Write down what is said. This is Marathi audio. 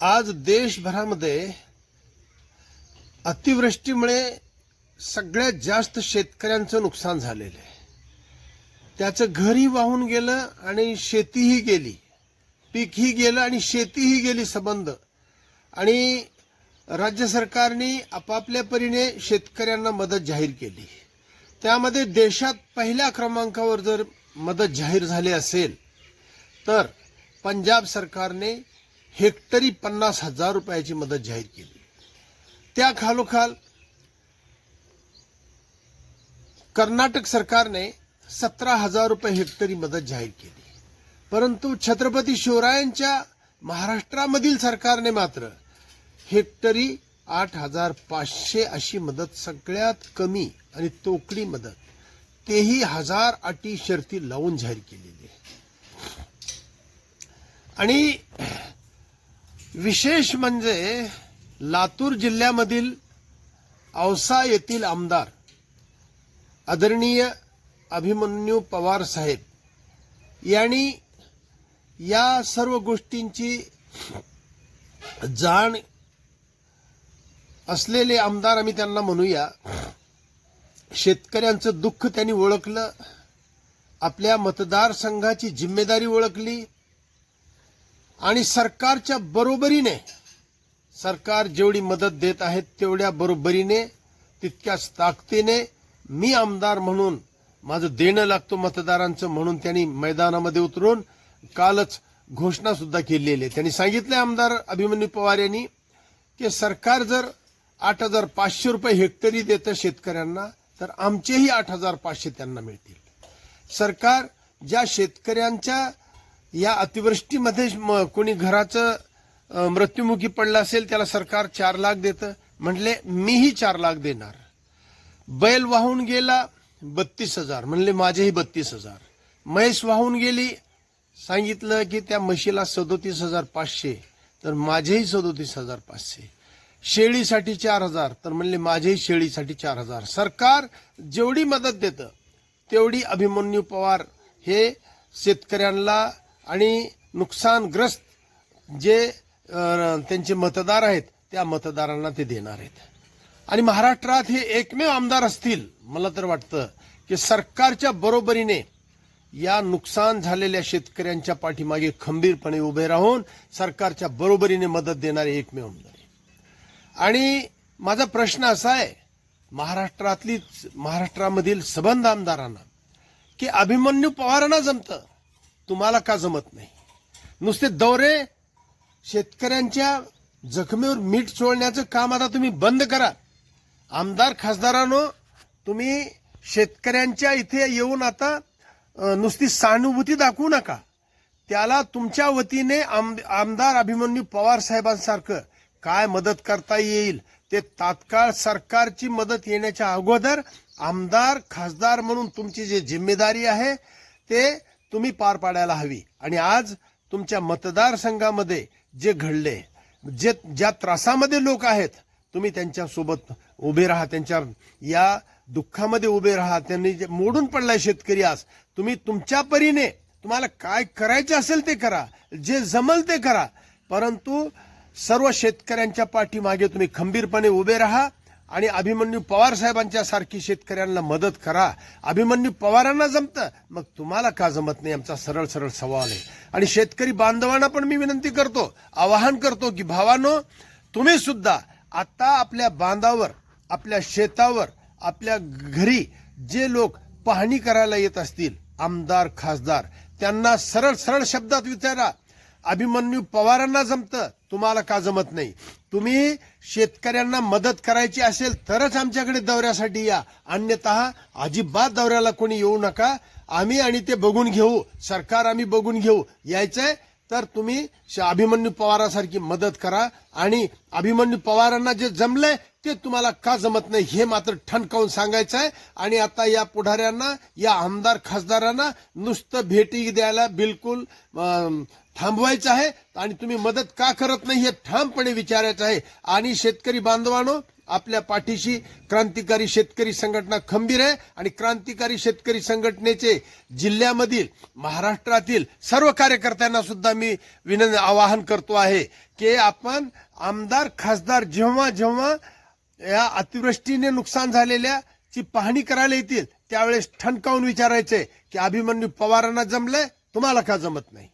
आज देशभरामध्ये अतिवृष्टीमुळे सगळ्यात जास्त शेतकऱ्यांचं नुकसान झालेलं आहे. त्याचं घरही वाहून गेलं आणि शेतीही गेली. पीकही गेलं आणि शेतीही गेली संबंध. आणि राज्य सरकारने आपापल्या परीने शेतकऱ्यांना मदत जाहीर केली. त्यामध्ये देशात पहिल्या क्रमांकावर जर मदत जाहीर झाली असेल तर पंजाब सरकारने हेक्टरी पन्नास हजार रुपयाची मदत जाहीर केली. त्या खालोखाल कर्नाटक सरकारने सतरा हजार रुपये हेक्टरी मदत जाहीर केली. परंतु छत्रपती शिवरायांच्या महाराष्ट्रामधील सरकारने मात्र हेक्टरी आठ हजार पाचशे अशी मदत सगळ्यात कमी आणि तोकडी मदत तेही हजार अटी शर्ती लावून जाहीर केलेली आहे. आणि विशेष म्हणजे लातूर जिल्ह्यामधील औसा येथील आमदार आदरणीय अभिमन्यू पवार साहेब यांनी या सर्व गोष्टींची जाण असलेले आमदार आम्ही त्यांना म्हणूया. शेतकऱ्यांचं दुःख त्यांनी ओळखलं. आपल्या मतदारसंघाची जिम्मेदारी ओळखली. आणि सरकारच्या बरोबरीने सरकार जेवढी मदत देत आहे तेवढ्या बरोबरीने तितक्याच ताकदीने मी आमदार म्हणून माझं देणं लागतो मतदारांचं म्हणून त्यांनी मैदानामध्ये उतरून कालच घोषणा सुद्धा केलेली आहे. त्यांनी सांगितलं आमदार अभिमन्यू पवार यांनी की सरकार जर आठ हजार पाचशे रुपये हेक्टरी देतं शेतकऱ्यांना तर आमचेही आठ हजार पाचशे त्यांना मिळतील. सरकार ज्या शेतकऱ्यांच्या या अतिवृष्टीमध्ये म- कोणी घराचं मृत्युमुखी पडलं असेल त्याला सरकार चार लाख देतं. म्हणले मीही चार लाख देणार. बैल वाहून गेला बत्तीस हजार. म्हणले माझेही बत्तीस हजार. म्हैस वाहून गेली सांगितलं की त्या म्हशीला सदोतीस हजार पाचशे. तर माझेही सदोतीस हजार पाचशे. शेळीसाठी चार हजार. तर म्हणले माझेही शेळीसाठी चार हजार. सरकार जेवढी मदत देतं तेवढी अभिमन्यू पवार हे शेतकऱ्यांना आणि नुकसानग्रस्त जे त्यांचे मतदार आहेत त्या मतदारांना ते देणार आहेत. आणि महाराष्ट्रात हे एकमेव आमदार असतील मला तर वाटतं की सरकारच्या बरोबरीने या नुकसान झालेल्या शेतकऱ्यांच्या पाठीमागे खंबीरपणे उभे राहून सरकारच्या बरोबरीने मदत देणारे एकमेव आमदार आणि माझा प्रश्न असा आहे महाराष्ट्रातली महाराष्ट्रामधील सबंध आमदारांना की अभिमन्यू पवारांना जमतं? तुम्हाला का जमत नाही? नुसते दौरे शेतकऱ्यांच्या जखमेवर मीठ चोळण्याचं काम आता तुम्ही बंद करा. आमदार खासदारांनो तुम्ही शेतकऱ्यांच्या इथे येऊन आता नुसती सहानुभूती दाखवू नका. त्याला तुमच्या वतीने आम- आमदार अभिमन्यू पवार साहेबांसारखं काय मदत करता येईल ते तात्काळ सरकारची मदत येण्याच्या अगोदर आमदार खासदार म्हणून तुमची जी जिम्मेदारी आहे ते तुम्ही पार पाडायला हवी. आणि आज तुमच्या मतदारसंघामध्ये जे घडले जे ज्या त्रासामध्ये लोक आहेत तुम्ही त्यांच्यासोबत उभे राहा त्यांच्या या दुःखामध्ये उभे राहा. त्यांनी जे मोडून पडलाय शेतकरी आज. तुम्ही तुमच्या परीने तुम्हाला काय करायचे असेल ते करा. जे जमल ते करा. परंतु सर्व शेतकऱ्यांच्या पाठीमागे तुम्ही खंबीरपणे उभे राहा. आणि अभिमन्यू पवार साहेबांच्या सारखी शेतकऱ्यांना मदत करा. अभिमन्यू पवारांना जमतं. मग तुम्हाला का जमत नाही? आमचा सरळ सरळ सवाल आहे. आणि शेतकरी बांधवांना पण मी विनंती करतो आवाहन करतो की भावानो तुम्ही सुद्धा आता आपल्या बांधावर आपल्या शेतावर आपल्या घरी जे लोक पाहणी करायला येत असतील आमदार खासदार त्यांना सरळ सरळ शब्दात विचारा. अभिमन्यू पवारांना जमतं. तुम्हाला का जमत नाही? तुम्ही शेतकऱ्यांना मदत करायची असेल तरच आमच्याकडे दौऱ्यासाठी या. अन्यथा अजिबात दौऱ्याला कोणी येऊ नका. आम्ही आणि ते बघून घेऊ. सरकार आम्ही बघून घेऊ. यायचंय तर तुम्ही श- अभिमन्यू पवारासारखी मदत करा. आणि अभिमन्यू पवारांना जे जमलंय ते तुम्हाला का जमत नाही हे मात्र ठणकावून सांगायचं आहे आणि आता या पुढाऱ्यांना या आमदार खासदारांना नुसतं भेटी द्यायला बिलकुल थांबवायचं आहे आणि तुम्ही मदत का करत नाही हे ठामपणे विचारायचं आहे. आणि शेतकरी बांधवानो आपल्या पाठीशी क्रांतिकारी शेतकरी संघटना खंबीर आहे आणि क्रांतिकारी शेतकरी संघटनेचे जिल्ह्यामधील महाराष्ट्रातील सर्व कार्यकर्त्यांना सुद्धा मी विनंती आवाहन करतो आहे की आपण आमदार खासदार जेव्हा जेव्हा या अतिवृष्टीने नुकसान झालेल्या ची पाहणी करायला येतील त्यावेळेस ठणकावून विचारायचे की अभिमन्यू पवारांना जमलंय तुम्हाला का जमत नाही?